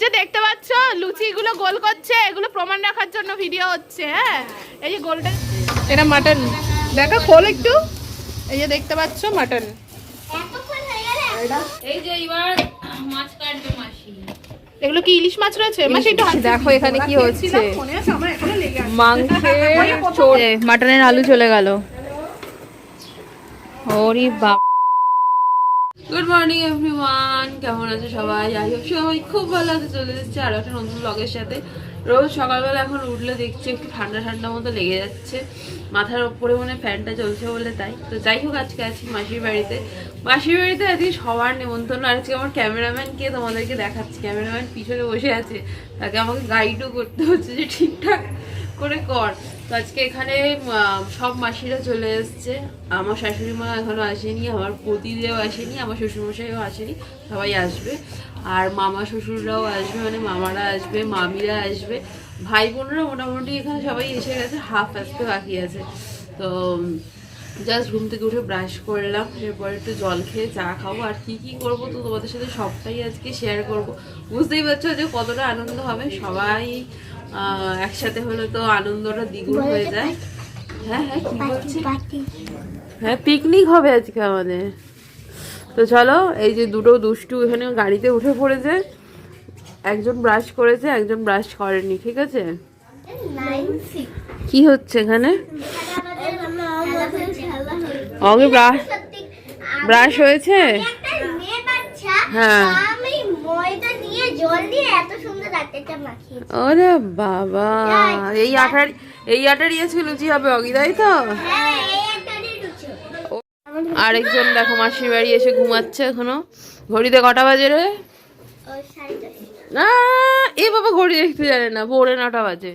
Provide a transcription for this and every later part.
যে দেখতে পাচ্ছ লুচি গুলো গোল করছে এগুলো প্রমাণ রাখার জন্য ভিডিও হচ্ছে হ্যাঁ? এই যে গোলটা এটা মাটন দেখা খোল একটু। এই যে দেখতে পাচ্ছ মাটন এই যে এবার মাছ কাটবে মাসি। এগুলো কি ইলিশ মাছ রয়েছে? মাসি একটু দেখো এখানে কি হচ্ছে। মাটনের আলু চলে গেল। ওরে বাপ। গুড মর্নিং এভরিওয়ান কেমন আছে সবাই? আই হোপ সবাই খুব ভালো আছে, চলে যাচ্ছে আরও একটা নতুন ব্লগের সাথে। রোজ সকালবেলা এখন উঠলে দেখছি একটু ঠান্ডা ঠান্ডা মতো লেগে যাচ্ছে। মাথার ওপরে মনে ফ্যানটা চলছে বলে তাই। তো যাই হোক, আজকে আছি মাসির বাড়িতে। মাসির বাড়িতে আজকে সবার নেমন্তন্ন। আজকে আমার ক্যামেরাম্যানকে তোমাদেরকে দেখাচ্ছি। ক্যামেরাম্যান পিছনে বসে আছে। তাকে আমাকে গাইডও করতে হচ্ছে যে ঠিকঠাক করে কর। তো আজকে এখানে সব মাসিরা চলে এসছে। আমার শাশুড়ি মা এখনও আসেনি, আমার পতিদেও আসেনি, আমার শ্বশুরমশাইও আসেনি, সবাই আসবে। আর মামা শ্বশুররাও আসবে মানে মামারা আসবে, মামিরা আসবে। ভাই বোনরা মোটামুটি এখানে সবাই এসে গেছে হাফ আসতে বাকি আছে। তো জাস্ট ঘুম থেকে উঠে ব্রাশ করলাম এরপর একটু জল খেয়ে চা খাব। আর কি কি করব তো তোমাদের সাথে সবটাই আজকে শেয়ার করব। বুঝতেই পারছ যে কতটা আনন্দ হবে, সবাই একসাথে হলে তো আনন্দটা দ্বিগুণ হয়ে যায়। হ্যাঁ হ্যাঁ কি বলছি হ্যাঁ পিকনিক হবে আজকে আমাদের। তো চলো এই যে দুটো দুষ্টু এখানে গাড়িতে উঠে পড়েছে। একজন ব্রাশ করেছে একজন ব্রাশ করেনি ঠিক আছে? কি হচ্ছে এখানে? অগে ব্রাশ ব্রাশ হয়েছে? হ্যাঁ। আমি ময়দা দিয়ে জল দিয়ে এত সুন্দর আটাটা মাখিয়েছি ওরে বাবা এই আটার এই আটার ইয়ে ছিল লুচি হবে অগি তাই তো? হ্যাঁ আরেকজন দেখো মাসির বাড়ি এসে ঘুমাচ্ছে এখনও। ঘড়িতে কটা বাজে রে। না এ বাবা ঘড়ি দেখতে জানে না ভোরে নটা বাজে।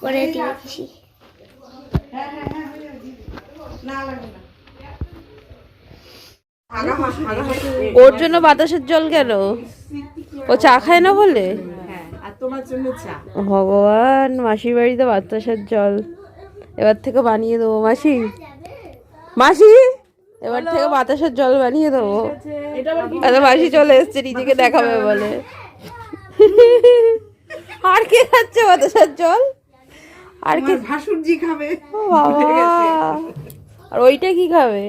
করে দিয়েছি ওর জন্য বাতাসের জল গেল ও চা খায় না বলে? ভগবান মাসির বাড়িতে বাতাসের জল। এবার থেকে বানিয়ে দেবো মাসি। মাসি এবার থেকে বাতাসের জল বানিয়ে দেবো। আরে মাসি চলে এসছে নিজেকে দেখাবে বলে। আর কে খাচ্ছে বাতাসের জল? আর কে ভাসুরজি খাবে। বাবা। আর ওইটা কি খাবে?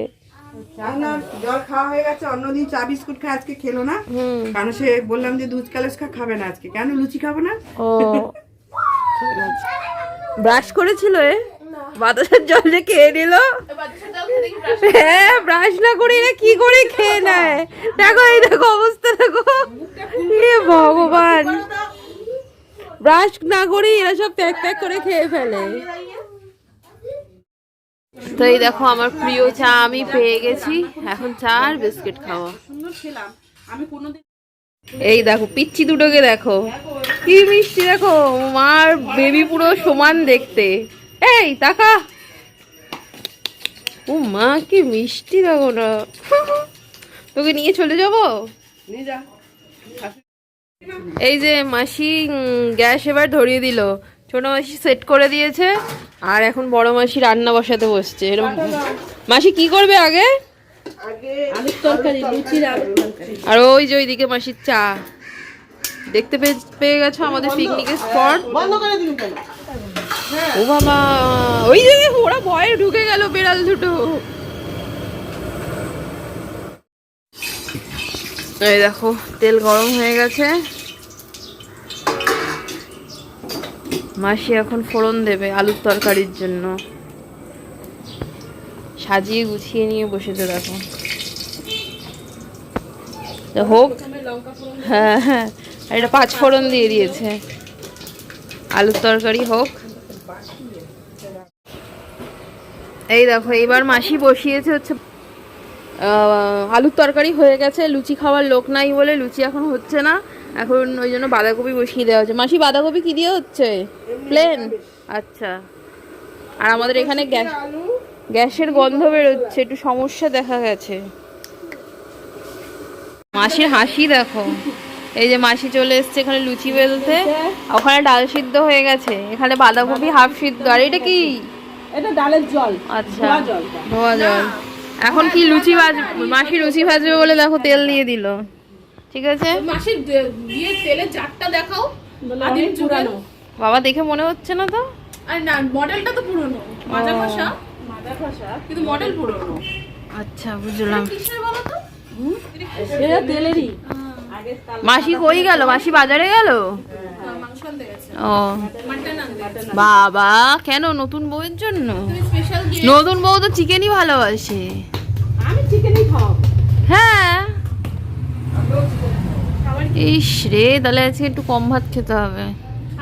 জল খাওয়া হয়ে গেছে অন্যদিন চা বিস্কুট খায় আজকে খেলো না। কারণ সে বললাম যে দুধ কালেস্কা খাবে না আজকে। কেন লুচি খাবে না? ও। ব্রাশ করেছিল এ? বাতাসের জল খেয়ে নিল? হ্যাঁ ব্রাশ না করে এরা কি করে খেয়ে নেয়? দেখো এই দেখো অবস্থা দেখো। ভগবান। ব্রাশ না করে এরা সব প্যাক প্যাক করে খেয়ে ফেলে। তো এই দেখো আমার প্রিয় চা আমি পেয়ে গেছি। এখন চা আর বিস্কিট খাওয়া। এই দেখো, পিচ্ছি দুটোকে দেখো। কি মিষ্টি দেখো, মার বেবি পুরো সমান দেখতে। এই, তাকা। ও মা, কি মিষ্টি দেখো না তোকে নিয়ে চলে যাব? এই যে মাসি গ্যাস এবার ধরিয়ে দিল। ছোট মাসি সেট করে দিয়েছে আর এখন বড় মাসি রান্না বসাতে বসছে। এরকম মাসি কি করবে আগে? আলুর তরকারি লুচি আর ওই যে ওইদিকে মাসির চা। দেখতে পেয়ে- গেছো আমাদের পিকনিকের স্পট ও বাবা ওই যে ওরা ভয়ে ঢুকে গেল বেড়াল দুটো। এই দেখো তেল গরম হয়ে গেছে। মাসি এখন ফোড়ন দেবে আলুর তরকারির জন্য। সাজিয়ে গুছিয়ে নিয়ে বসেছে দেখো। হোক হ্যাঁ হ্যাঁ এটা পাঁচ ফোড়ন দিয়ে দিয়েছে। আলুর তরকারি হোক। এই দেখো, এবার মাসি বসিয়েছে হচ্ছে আলুর তরকারি হয়ে গেছে, লুচি খাওয়ার লোক নাই বলে লুচি এখন হচ্ছে না। এখন ওই জন্য বাঁধাকপি বসিয়ে দেওয়া হচ্ছে। মাসি বাঁধাকপি কি দিয়ে হচ্ছে? প্লেন আচ্ছা। আর আমাদের এখানে গ্যাস গ্যাসের গন্ধ বেরোচ্ছে একটু সমস্যা দেখা গেছে। মাসির হাসি দেখো। এই যে মাসি চলে এসছে এখানে লুচি বেলতে। ওখানে ডাল সিদ্ধ হয়ে গেছে। এখানে বাঁধাকপি হাফ সিদ্ধ। আর এটা কি? এটা ডালের জল আচ্ছা। ধোয়া জল। এখন কি লুচি ভাজ মাসি লুচি ভাজবে বলে দেখো তেল দিয়ে দিল। ঠিক আছে? মাসির দে- দিয়ে তেলের জারটা দেখাও আদিম বাবা দেখে মনে হচ্ছে না তো? আর না মডেলটা তো পুরনো। মাজা ঘষা কিন্তু মডেল পুরনো। আচ্ছা বুঝলাম। কিসের বলো তো? মাসি কই গেল? মাসি বাজারে গেল? মাংস গেছে। ও। বাবা কেন নতুন বউয়ের জন্য? তুমি স্পেশাল গিয়ে নতুন বউ তো চিকেনই ভালোবাসে। আমি চিকেনই খাও হ্যাঁ। ইস রে তাহলে আজকে একটু কম ভাত খেতে হবে।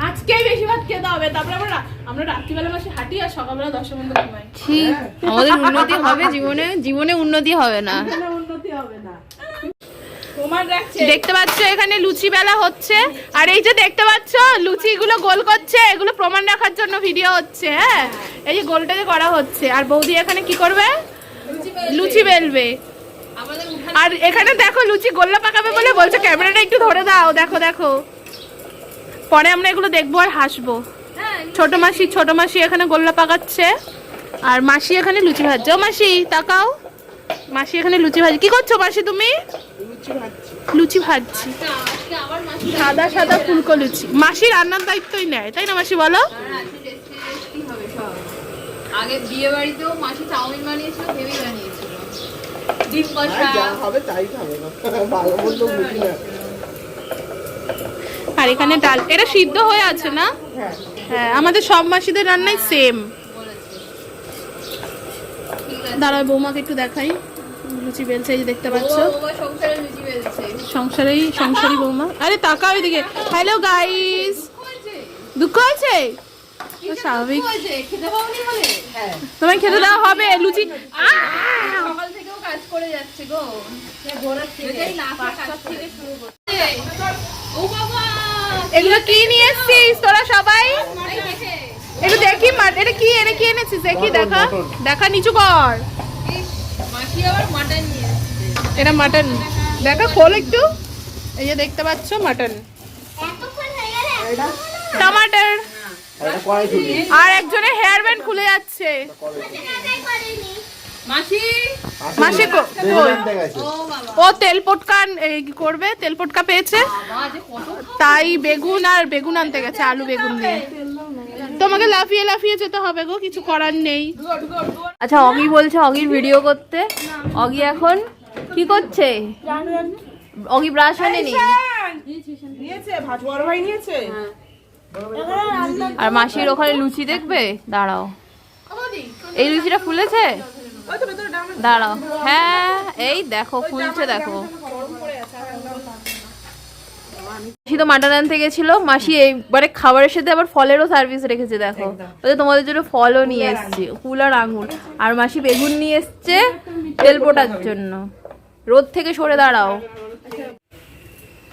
আজকেই বেশি ভাত খেতে হবে তারপরে আমরা আমরা রাত্রিবেলা মাসে হাঁটি আর সকালবেলা দশটা বন্ধ ঘুমাই। ঠিক আমাদের উন্নতি হবে জীবনে জীবনে উন্নতি হবে না। উন্নতি হবে না। দেখতে পাচ্ছ এখানে লুচি বেলা হচ্ছে। আর এই যে দেখতে পাচ্ছ লুচি গুলো গোল করছে এগুলো প্রমাণ রাখার জন্য ভিডিও হচ্ছে হ্যাঁ? এই যে গোলটা যে করা হচ্ছে। আর বৌদি এখানে কি করবে? লুচি বেলবে। আর এখানে দেখো লুচি গোল্লা পাকাবে বলে বলছে ক্যামেরাটা একটু ধরে দাও দেখো দেখো। পরে আমরা এগুলো দেখব আর হাসবো। ছোট মাসি ছোট মাসি এখানে গোল্লা পাকাচ্ছে। আর মাসি এখানে লুচি ভাজছে। ও মাসি তাকাও। মাসি এখানে লুচি ভাজি কি করছ মাসি তুমি? লুচি ভাজছি। সাদা সাদা ফুলকো লুচি। মাসি রান্নার দায়িত্বই নেয় তাই না মাসি বলো? আগে বিয়ে বাড়িতেও মাসি চাউমিন বানিয়েছিল হেভি বানিয়েছিল। ডিম কষা। হবে তাই খাবে না। ভালো মন্দ বুঝি না। আর এখানে ডাল এটা সিদ্ধ হয়ে আছে না? হ্যাঁ। আমাদের সব মাসিদের রান্নাই সেম দাঁড়ায় বৌমাকে একটু দেখাই। লুচি বেলছে এই যে দেখতে পাচ্ছ। সংসারেই সংসারী বৌমা। আরে তাকাও এদিকে। হ্যালো গাইস দুঃখ স্বাভাবিক। হয়েছে? পাওনি বলে? তোমায় খেতে দেওয়া হবে লুচি। কাজ করে যাচ্ছে গো। এগুলো কি নিয়ে এসছিস তোরা সবাই? এই একটু দেখি মা- এটা কি এটা কি এনেছিস? দেখি দেখা। দেখা নিচু কর। ইস, মাসি আবার মাটন নিয়ে এসেছে। এটা মাটন দেখা খোল একটু। এই যে দেখতে পাচ্ছ মাটন হয়ে টমাটার আর একজনের হেয়ার ব্যান্ড খুলে যাচ্ছে। করেনি। মাসি? ও বাবা। ও তেল পটকা করবে? তেল পটকা পেয়েছে। তাই বেগুন আর বেগুন আনতে গেছে আলু বেগুন দিয়ে তোমাকে লাফিয়ে লাফিয়ে যেতে হবে গো কিছু করার নেই। আচ্ছা অগি বলছে অগির ভিডিও করতে। অগি এখন কি করছে? অগি ব্রাশ আনেনি? নিয়েছে ভাত ভাই নিয়েছে। আর মাসির ওখানে লুচি দেখবে? দাঁড়াও। এই লুচিটা ফুলেছে? দাঁড়াও। হ্যাঁ এই দেখো ফুলছে দেখো। মাসি তো মাটন আনতে গেছিল। মাসি এইবারে খাবারের সাথে আবার ফলেরও সার্ভিস রেখেছে দেখো। ওদের তোমাদের জন্য ফলও নিয়ে এসছে। কুল আর আঙুর। আর মাসি বেগুন নিয়ে এসছে তেল পোটার জন্য। রোদ থেকে সরে দাঁড়াও।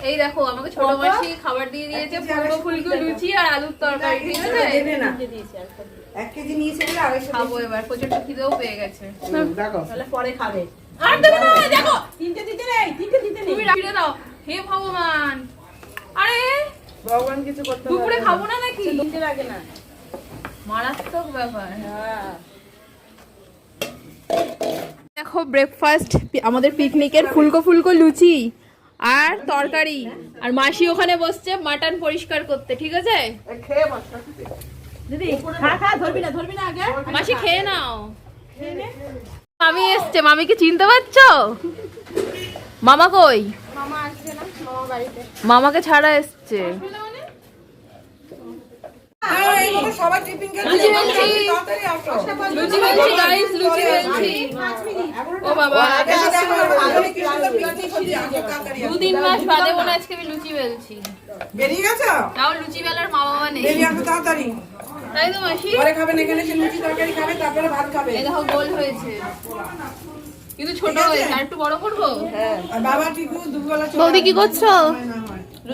এই দেখো আমাকে ছোট মাসি খাবার দিয়ে দিয়েছে ফুলকো ফুলকো লুচি আর আলুর তরকারি। এক কেজি নিয়েছে বলে আড়াইশো খাব এবার প্রচণ্ড খিদেও পেয়ে গেছে। দেখো। তাহলে পরে খাবে। আর দেবে না দেখো তিনটে দিতে নেই তিনটে দিতে নেই। তুমি রাখিয়ে দাও। হে ভগবান। আরে ভগবান কিছু করতে পারবে দুপুরে খাব না নাকি? তিনটে লাগে না। মারাত্মক ব্যাপার। হ্যাঁ। দেখো ব্রেকফাস্ট আমাদের পিকনিকের ফুলকো ফুলকো লুচি আর তরকারি। আর মাসি ওখানে বসছে মাটন পরিষ্কার করতে ঠিক আছে? দিদি খা খা ধরবি না ধরবি না আগে। মাসি খেয়ে নাও। মামি এসছে মামিকে চিনতে পারছ? মামা কই? মামাকে ছাড়া এসছে। সবাই টিফিন খেয়ে লুচি বেলছি। তাড়াতাড়ি আসো লুচি বেলছি গাইস লুচি বেলছি। ও বাবা দু মাস বাদে মনে আজকে আমি লুচি বেলছি। বেরিয়ে গেছো? তাও লুচি বেলার মা বাবা নেই তাড়াতাড়ি। তাই তো মাসি? পরে খাবেন এখানে লুচি তরকারি খাবে তারপরে ভাত খাবে। এই দেখো গোল হয়েছে। কিন্তু ছোট হয়েছে আর একটু বড় করব? আর বাবা টিকু চলে বৌদি কি করছ?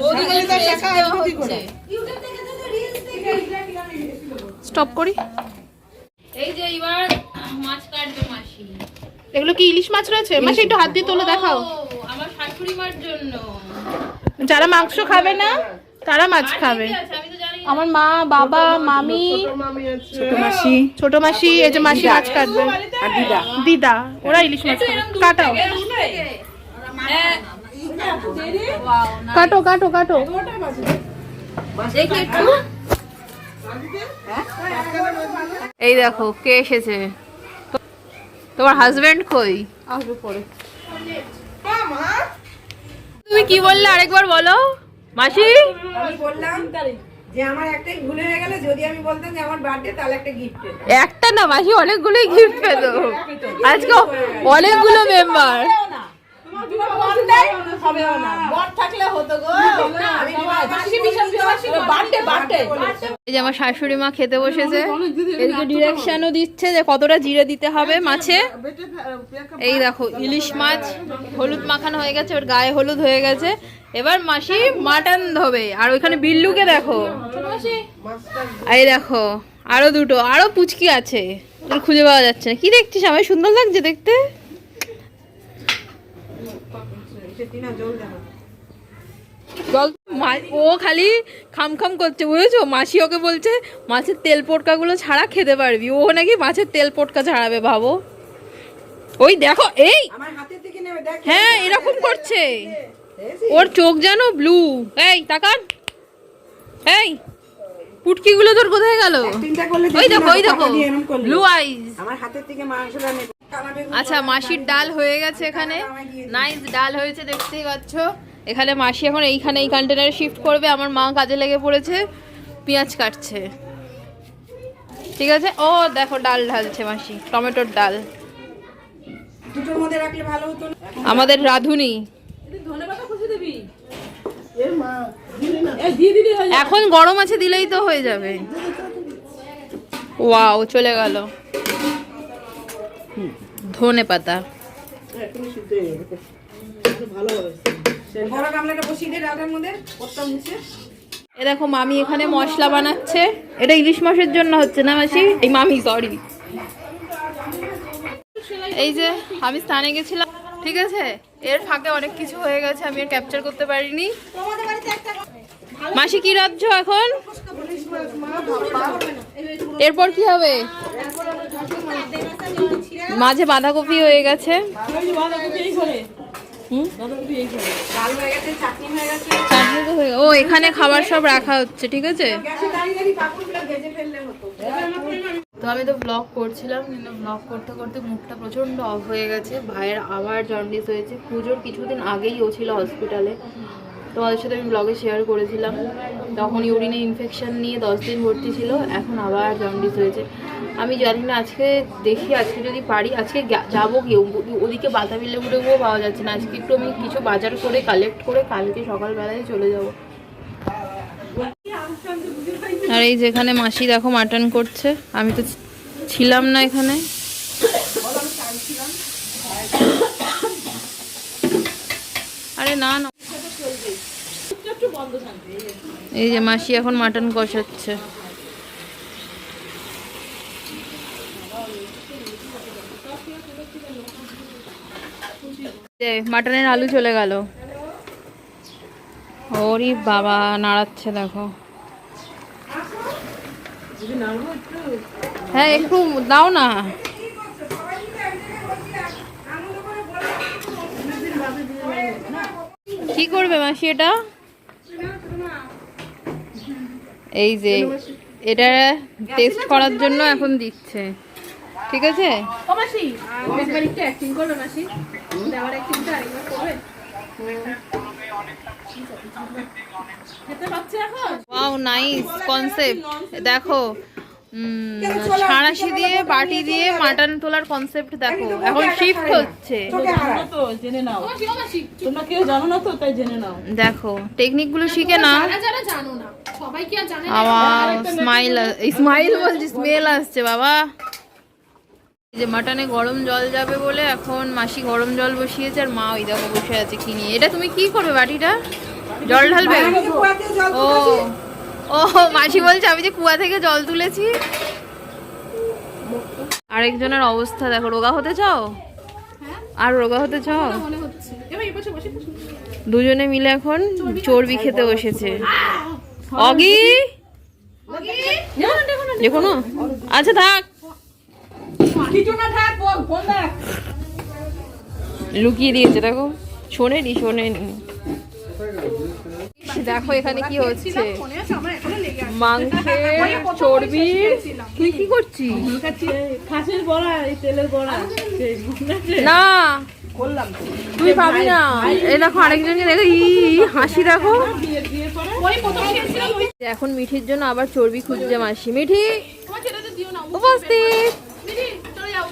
ওদিকে একটু rest দেওয়া হচ্ছে। স্টপ করি। এই যে এবার মাছ কাটবে মাসি। এগুলো কি ইলিশ মাছ রয়েছে? মাসি একটু হাত দিয়ে তোলে দেখাও। আমার শাশুড়ি মার জন্য। যারা মাংস খাবে না তারা মাছ খাবে। আমি তো আমার মা বাবা মামি ছোট মাসি। ছোট মাসি এই যে মাসি মাছ কাটবে। আর দিদা। দিদা ওরা ইলিশ মাছ কাটাও কাটো। কাটো। কাটো এই দেখো কে এসেছে? তোমার হাজবেন্ড কই? আসবে পরে। তুমি কি বললে আরেকবার বলো? মাসি? আমি বললাম। যে আমার একটাই ভুল হয়ে গেল যদি আমি বলতাম যে আমার বার্থডে তাহলে একটা গিফট একটা না মাসি অনেকগুলোই গিফট পেত। আজকে অনেকগুলো মেম্বার যে আমার শাশুড়ি মা খেতে বসেছে। এদিকে ডিরেকশনও দিচ্ছে যে কতটা জিরে দিতে হবে মাছে। এই দেখো, ইলিশ মাছ হলুদ মাখানো হয়ে গেছে ওর গায়ে হলুদ হয়ে গেছে। এবার মাসি মাটন ধোবে, আর ওইখানে বিল্লুকে দেখো। এই দেখো, আরও দুটো, আরও পুচকি আছে খুঁজে পাওয়া যাচ্ছে না। কি দেখছিস আমার সুন্দর লাগছে দেখতে। জল ও খালি খাম খাম করছে বুঝেছ? মাসি ওকে বলছে মাছের তেল পোটকাগুলো ছাড়া খেতে পারবি। ও নাকি মাছের তেল পোটকা ছাড়াবে ভাবো। ওই দেখো এই! হ্যাঁ এরকম করছে। ওর চোখ যেন ব্লু এই তাকান। এই পুটকিগুলো তোর কোথায় গেল? ওই দেখো ওই দেখো। ব্লু আইজ আমার হাতের থেকে মাংসটা আচ্ছা মাসির ডাল হয়ে গেছে এখানে। নাইস ডাল হয়েছে, দেখতেই পাচ্ছ। এখানে মাসি এখন এইখানে এই কন্টেনারে শিফট করবে। আমার মা কাজে লেগে পড়েছে, পেঁয়াজ কাটছে। ঠিক আছে? ও, দেখো, ডাল ঢালছে মাসি, টমেটোর ডাল। আমাদের রাঁধুনি। এখন গরম আছে, দিলেই তো হয়ে যাবে। ওয়াও, চলে গেল। করতাম নিচে এ দেখো মামি এখানে মশলা বানাচ্ছে। এটা ইলিশ মাছের জন্য হচ্ছে না মাসি? এই মামি সরি এই যে আমি স্থানে গেছিলাম। ঠিক আছে? এর ফাঁকে অনেক কিছু হয়ে গেছে আমি আর ক্যাপচার করতে পারিনি। মাসি কি রাজ্য এখন? এরপর কি হবে? মাঝে বাঁধাকপি হয়ে গেছে। ও, এখানে খাবার সব রাখা হচ্ছে, ঠিক আছে? তো আমি তো ব্লগ করছিলাম, কিন্তু ব্লগ করতে করতে মুখটা প্রচণ্ড অফ হয়ে গেছে। ভাইয়ের আবার জন্ডিস হয়েছে। পুজোর কিছুদিন আগেই ও ছিল হসপিটালে তোমাদের সাথে আমি ব্লগে শেয়ার করেছিলাম। তখন ইউরিনে ইনফেকশান নিয়ে দশ দিন ভর্তি ছিল, এখন আবার জন্ডিস হয়েছে। আমি জানি না, আজকে দেখি, আজকে যদি পারি, আজকে যাব কি? ও- ওদিকে বাতাবি লেবুটেবুও পাওয়া যাচ্ছে না। আজকে একটু আমি কিছু বাজার করে কালেক্ট করে কালকে সকালবেলায় চলে যাব। আর এই যেখানে মাসি দেখো মাটন করছে। আমি তো ছিলাম না এখানে। আরে না না। এই যে মাসি এখন মাটন কষাচ্ছে। মাটনের আলু চলে গেল। ওরি বাবা, নাড়াচ্ছে দেখো। হ্যাঁ একটু দাও না। কি করবে মাসি এটা? এই যে এটা টেস্ট করার জন্য এখন দিচ্ছে। ঠিক আছে? দেখো সাঁড়াশি দিয়ে বাটি দিয়ে মাটন তোলার কনসেপ্ট দেখো এখন শিফট হচ্ছে। তো জেনে নাও। ও মাসি ও মাসি তোমরা কেউ জানো না তো তাই জেনে নাও। দেখো টেকনিকগুলো শিখে না যারা যারা জানো না সবাই কি আর জানে না। আবার স্মাইল স্মাইল বলছি স্মেল আসছে বাবা। যে মাটনে গরম জল যাবে বলে এখন মাসি গরম জল বসিয়েছে আর মা ওই দেখো বসে আছে কি নিয়ে। এটা তুমি কি করবে বাটিটা? জল ঢালবে? ও ও মাসি বলছে আমি যে কুয়া থেকে জল তুলেছি। আরেকজনের অবস্থা দেখো রোগা হতে চাও? আর রোগা হতে চাও? দুজনে মিলে এখন চর্বি খেতে বসেছে। অগি? দেখো না আচ্ছা থাক। লুকিয়ে দিয়েছে দেখো। শোনেনি শোনেনি। দেখো এখানে কি হচ্ছে। ফোনে আছে আমার এখনও লেগে আছে। মাংসের চর্বি? তুই কি করছিস? খাসির বড়া এই তেলের বড়া। না। তুই পাবি না। এই দেখো আরেকজনকে দেখো ই হাসি দেখো। ওই এখন মিঠির জন্য আবার চর্বি খুঁজছে মাসি। মিঠি তোমার ছেলেদের দিও না উপস্থিত। দিদি চলে যাও।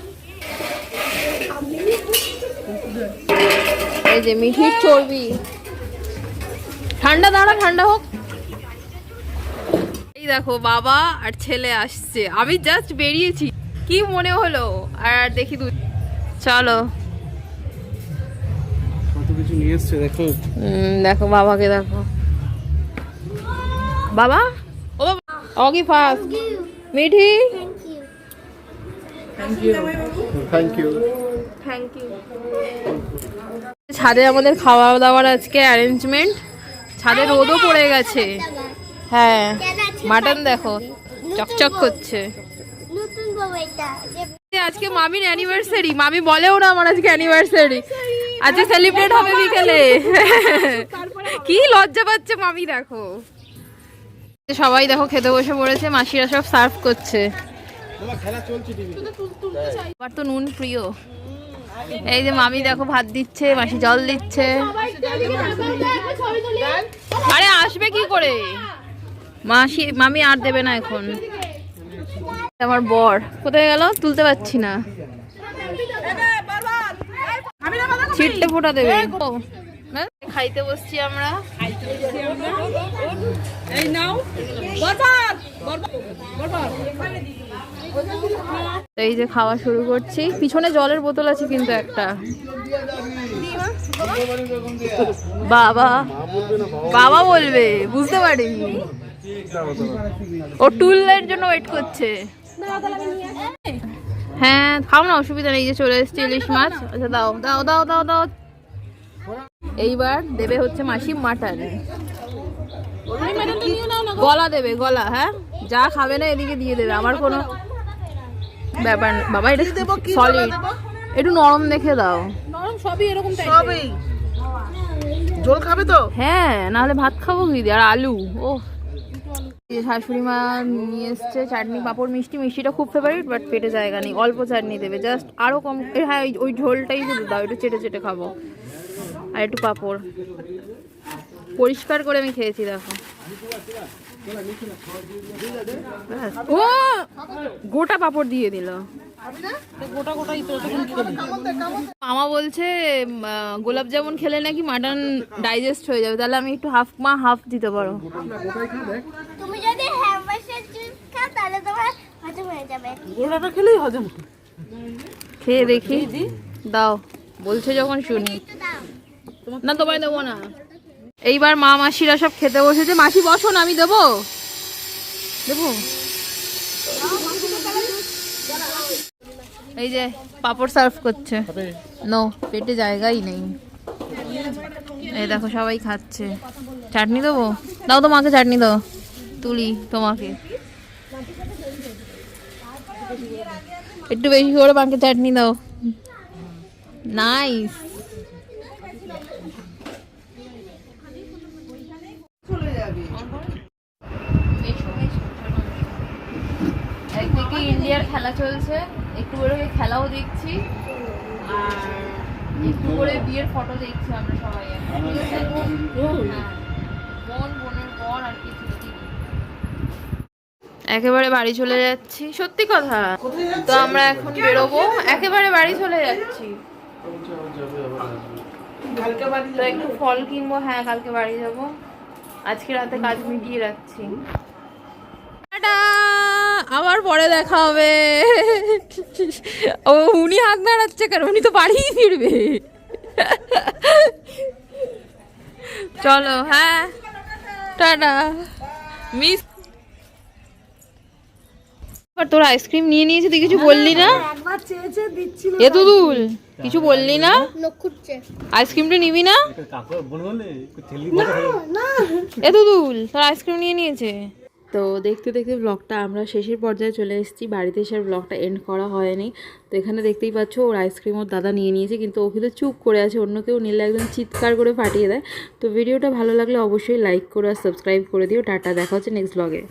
এই যে মিঠির চর্বি। ঠান্ডা দাঁড়া ঠান্ডা হোক। এই দেখো বাবা আর ছেলে আসছে। আমি জাস্ট বেরিয়েছি। কি মনে হলো? আর দেখি দু চলো। কত কিছু নিয়ে এসছে দেখো। দেখো বাবাকে দেখো। বাবা? ও বাবা অগি first Mithi? Thank you thank you thank you ছাদে আমাদের খাওয়া দাওয়ার আজকে অ্যারেঞ্জমেন্ট ছাদে রোদও পড়ে গেছে। হ্যাঁ মাটন দেখো চকচক করছে। আজকে মামির অ্যানিভার্সারি মামি বলেও না আমার আজকে অ্যানিভার্সারি আজকে সেলিব্রেট হবে বিকেলে। কি লজ্জা পাচ্ছে মামি দেখো। সবাই দেখো খেতে বসে পড়েছে মাসিরা সব সার্ভ করছে। খেলা আমার তো। নুন প্রিয়। এই যে মামি দেখো ভাত দিচ্ছে মাসি জল দিচ্ছে। আরে আসবে কি করে? মাসি মামি আর দেবে না এখন। আমার বর। কোথায় গেল? তুলতে পারছি না। ছিটতে ফোটা দেবে। খাইতে বসছি আমরা। নাও। এই যে খাওয়া শুরু করছি। পিছনে জলের বোতল আছে কিন্তু একটা। বাবা। বাবা বলবে বুঝতে পারিনি। ও টুলের জন্য ওয়েট করছে। হ্যাঁ খাও না অসুবিধা নেই যে চলে এসছে ইলিশ মাছ। আচ্ছা দাও দাও দাও দাও দাও। এইবার দেবে হচ্ছে মাসি মাটন। গলা দেবে গলা হ্যাঁ? যা খাবে না এদিকে দিয়ে দেবে আমার কোনো ব্যাপার। বাবা এটা সলিড একটু নরম দেখে দাও। নরম সবই এরকম সবই? জল খাবে তো? হ্যাঁ নাহলে ভাত খাব কি আর আলু? ও শাশুড়ি মা নিয়ে এসছে চাটনি পাঁপড় মিষ্টি। মিষ্টিটা খুব ফেভারিট বাট পেটে জায়গা নেই। অল্প চাটনি দেবে। জাস্ট আরও কম। হ্যাঁ ওই- ওই ঝোলটাই শুধু দাও। একটু চেটে চেটে খাব। আর একটু পাঁপড়। পরিষ্কার করে আমি খেয়েছি দেখো। ও! গোটা পাঁপড় দিয়ে দিল। মামা বলছে গোলাপ জামুন খেলে নাকি মাটন ডাইজেস্ট হয়ে যাবে। তাহলে আমি একটু হাফ মা হাফ দিতে পারো। তুমি যদি হ্যামবাসের চিপস খাও তাহলে তোমার হজম হয়ে যাবে। গোলাটা খেলেই হজম। খেয়ে দেখি। দাও বলছে যখন শুনি। না তোমায় দেবো না। এইবার মা মাসিরা সব খেতে বসেছে। মাসি বসো না আমি দেবো। দেবো? এই যে পাপড় সার্ভ করছে। নো পেটে জায়গাই নেই। এই দেখো, সবাই খাচ্ছে। চাটনি দেবো? দাও তোমাকে চাটনি দাও। তুলি তোমাকে। একটু বেশি করে মাকে চাটনি দাও। নাইস ইন্ডিয়ার খেলা চলছে। একটু করে খেলাও দেখছি আর একটু করে বিয়ের ফটো দেখছি আমরা সবাই? হ্যাঁ। বোন বোনের বর আর কিছু একেবারে বাড়ি চলে যাচ্ছি সত্যি কথা তো আমরা এখন বেরোবো একেবারে বাড়ি চলে যাচ্ছি কালকে একটু ফল কিনবো হ্যাঁ কালকে বাড়ি যাব আজকে রাতে কাজ মিটিয়ে রাখছি! আবার পরে দেখা হবে। ও উনি হাত নাড়াচ্ছে কেন? উনি তো বাড়িই ফিরবে। চলো হ্যাঁ। টাটা। মিস তোর আইসক্রিম নিয়ে নিয়েছি তুই কিছু বললি না? একবার চেয়েছে দিচ্ছি এ তুদুল কিছু বললি না? আইসক্রিমটা নিবি না। এ দুদুল তোর আইসক্রিম নিয়ে নিয়েছে। তো দেখতে দেখতে ব্লগটা আমরা শেষের পর্যায়ে চলে এসেছি। বাড়িতে এসে ব্লগটা এন্ড করা হয়নি। তো এখানে দেখতেই পাচ্ছ, ওর আইসক্রিম ওর দাদা নিয়ে নিয়েছে, কিন্তু ও কিন্তু চুপ করে আছে। অন্য কেউ নিলে একদম চিৎকার করে ফাটিয়ে দেয়। তো ভিডিওটা ভালো লাগলে অবশ্যই লাইক করে আর সাবস্ক্রাইব করে দিও। টাটা, দেখা হচ্ছে নেক্সট ব্লগে